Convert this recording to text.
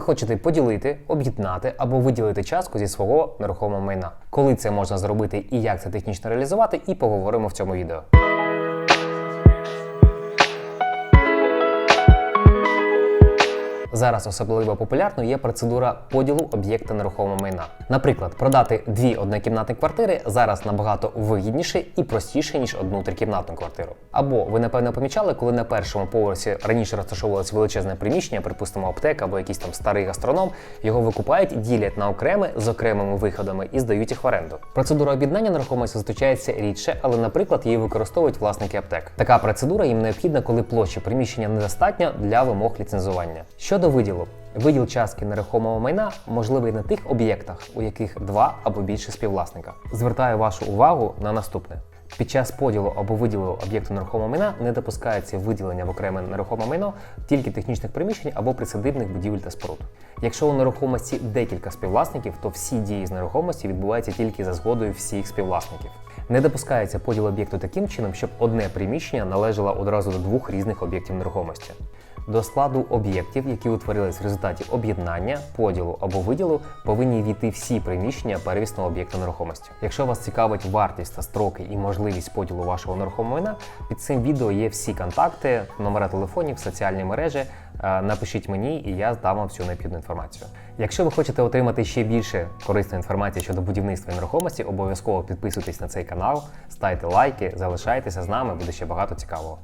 хочете поділити, об'єднати або виділити частку зі свого нерухомого майна. Коли це можна зробити і як це технічно реалізувати, і поговоримо в цьому відео. Зараз особливо популярною є процедура поділу об'єкта нерухомого майна. Наприклад, продати дві однокімнатні квартири зараз набагато вигідніше і простіше, ніж одну трикімнатну квартиру. Або ви напевно помічали, коли на першому поверсі раніше розташовувалося величезне приміщення, припустимо, аптека або якийсь там старий гастроном, його викупають, ділять на окреме з окремими виходами і здають їх в оренду. Процедура об'єднання нерухомості зустрічається рідше, але, наприклад, її використовують власники аптек. Така процедура їм необхідна, коли площа приміщення недостатня для вимог ліцензування. Щодо виділу, виділ частки нерухомого майна можливий на тих об'єктах, у яких два або більше співвласника. Звертаю вашу увагу на наступне. Під час поділу або виділу об'єкту нерухомого майна не допускається виділення в окреме нерухоме майно тільки технічних приміщень або присадибних будівель та споруд. Якщо у нерухомості декілька співвласників, то всі дії з нерухомості відбуваються тільки за згодою всіх співвласників. Не допускається поділ об'єкту таким чином, щоб одне приміщення належало одразу до двох різних об'єктів нерухомості. До складу об'єктів, які утворились в результаті об'єднання, поділу або виділу, повинні війти всі приміщення первісного об'єкту нерухомості. Якщо вас цікавить вартість та строки і можливість поділу вашого нерухомого майна, під цим відео є всі контакти, номера телефонів, соціальні мережі. Е, Напишіть мені, і я здам вам всю необхідну інформацію. Якщо ви хочете отримати ще більше корисної інформації щодо будівництва нерухомості, обов'язково підписуйтесь на цей канал, ставте лайки, залишайтеся з нами, буде ще багато цікавого.